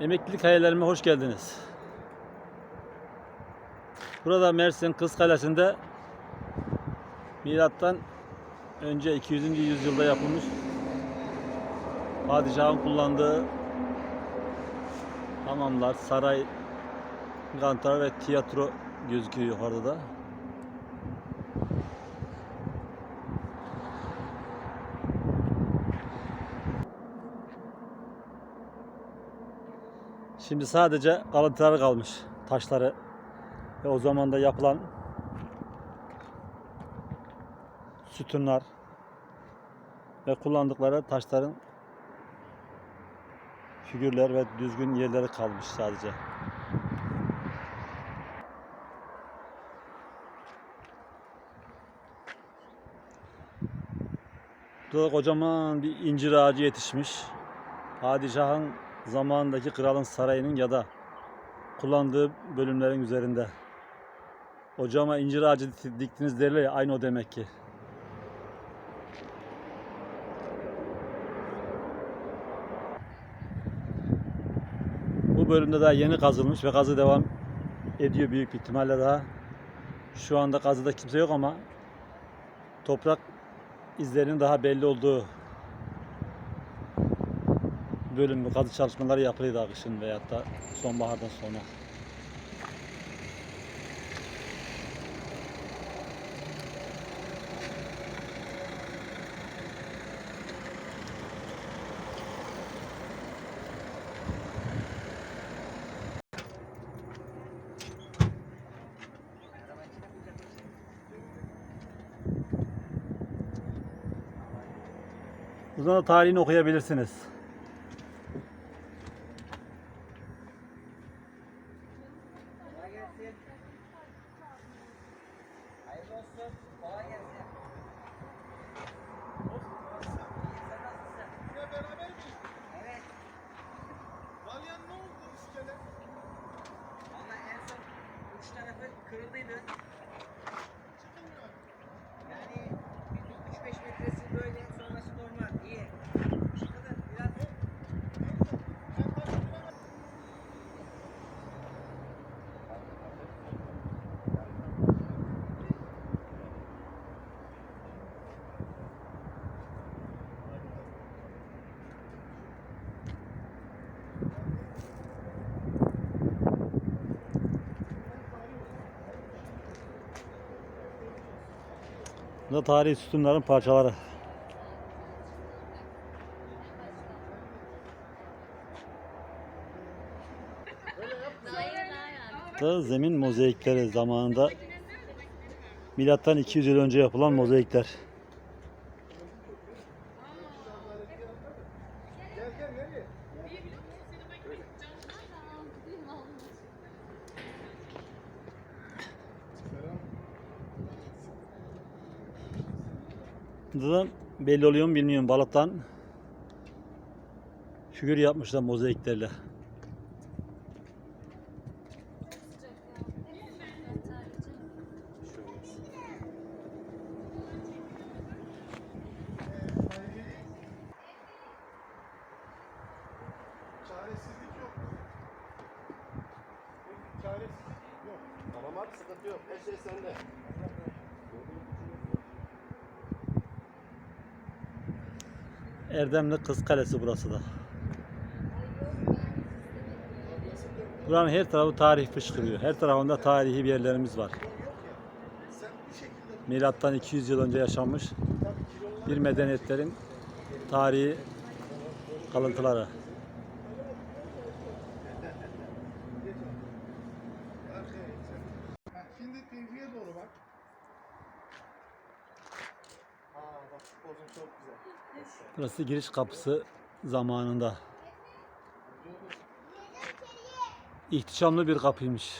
Emeklilik hayallerime hoş geldiniz. Burada Mersin Kız Kalesi'nde milattan önce 200. yüzyılda yapılmış padişahın kullandığı hamamlar, saray, kantar ve tiyatro gözüküyor yukarıda da. Şimdi sadece kalıntıları kalmış. Taşları ve o zaman da yapılan sütunlar ve kullandıkları taşların figürler ve düzgün yerleri kalmış sadece. Burada kocaman bir incir ağacı yetişmiş. Padişahın zamanındaki kralın sarayının ya da kullandığı bölümlerin üzerinde. Hocama incir ağacı dik- diktiniz derler ya aynı o demek ki. Bu bölümde daha yeni kazılmış ve kazı devam ediyor büyük ihtimalle daha. Şu anda kazıda kimse yok ama toprak izlerinin daha belli olduğu bölüm bu kazı çalışmaları yapılıyordu kışın veyahut da sonbahardan sonra. Buradan da tarihini okuyabilirsiniz. Bu da tarihi sütunların parçaları. Da zemin mozaikleri zamanında milattan 200 yıl önce yapılan mozaikler. Burada da belli oluyor mu bilmiyorum balıktan figür yapmışlar mozaiklerle. Çaresizlik yok. Çaresizlik yok. Tamam abi sıkıntı yok. Her şey sende. Erdemli Kız Kalesi burası da. Buranın her tarafı tarih fışkırıyor. Her tarafında tarihi bir yerlerimiz var. Milattan 200 yıl önce yaşanmış bir medeniyetlerin tarihi kalıntıları. Pozun çok güzel. Burası giriş kapısı zamanında. İhtişamlı bir kapıymış.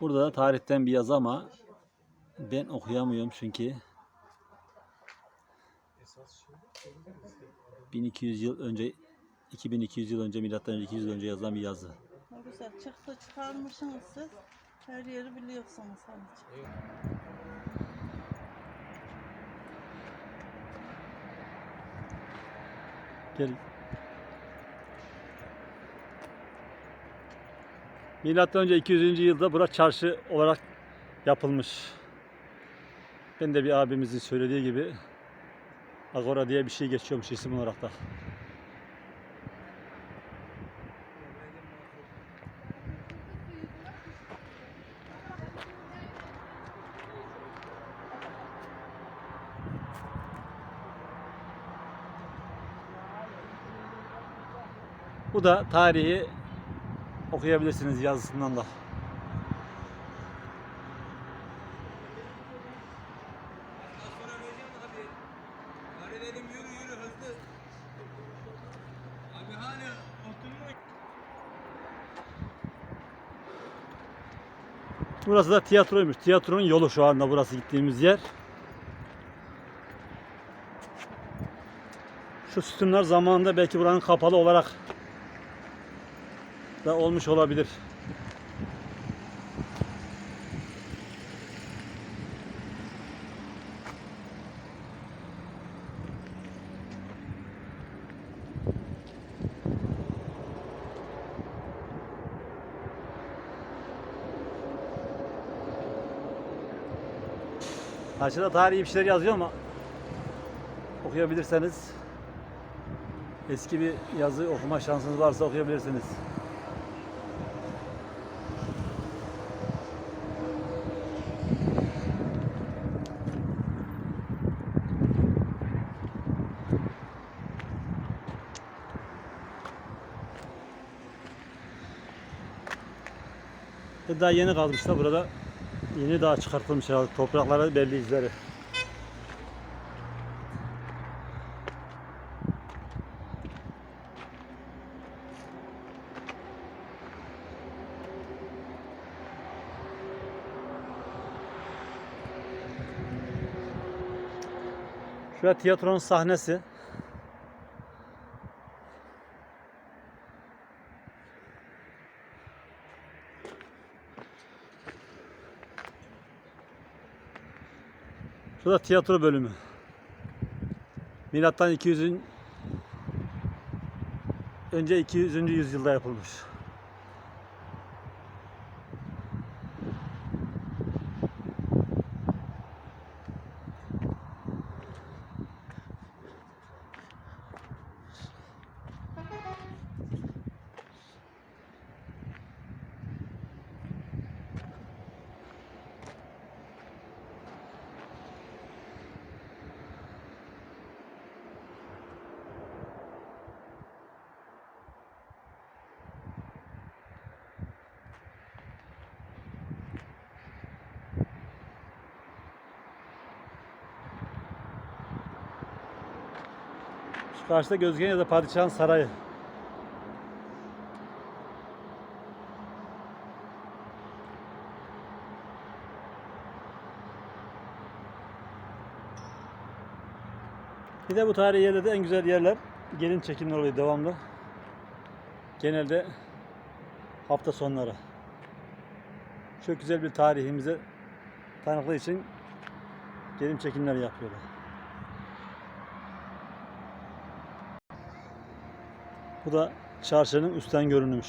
Burada da tarihten bir yazı ama ben okuyamıyorum çünkü 1200 yıl önce 2200 yıl önce milattan önce 200 yıl önce yazılan bir yazı. Ne güzel çıktı çıkarmışsınız siz. Her yeri biliyorsunuz hani. Gel. Milattan önce 200. yılda bura çarşı olarak yapılmış. Ben de bir abimizin söylediği gibi Agora diye bir şey geçiyormuş isim olarak da. Bu da tarihi okuyabilirsiniz yazısından da. Burası da tiyatroymuş. Tiyatronun yolu şu anda burası gittiğimiz yer. Şu sütunlar zamanında belki buranın kapalı olarak da olmuş olabilir. Aşağıda tarihi bir şeyler yazıyor ama okuyabilirseniz eski bir yazı okuma şansınız varsa okuyabilirsiniz. Ve Daha yeni kalmışlar burada. Yeni daha çıkartılmış herhalde. Topraklara belli izleri. Şurada tiyatronun sahnesi. Şurada tiyatro bölümü. Milattan 200 önce 200. yüzyılda yapılmış. Karşıda gözüken ya da padişahın sarayı. Bir de bu tarihi yerlerde en güzel yerler gelin çekimleri oluyor devamlı. Genelde hafta sonları. Çok güzel bir tarihimize tanıklığı için gelin çekimleri yapıyorlar. Bu da çarşının üstten görünümü.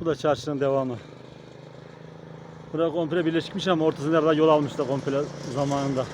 Bu da çarşının devamı. Burası komple birleşikmiş ama ortasında yol almışlar komple zamanında.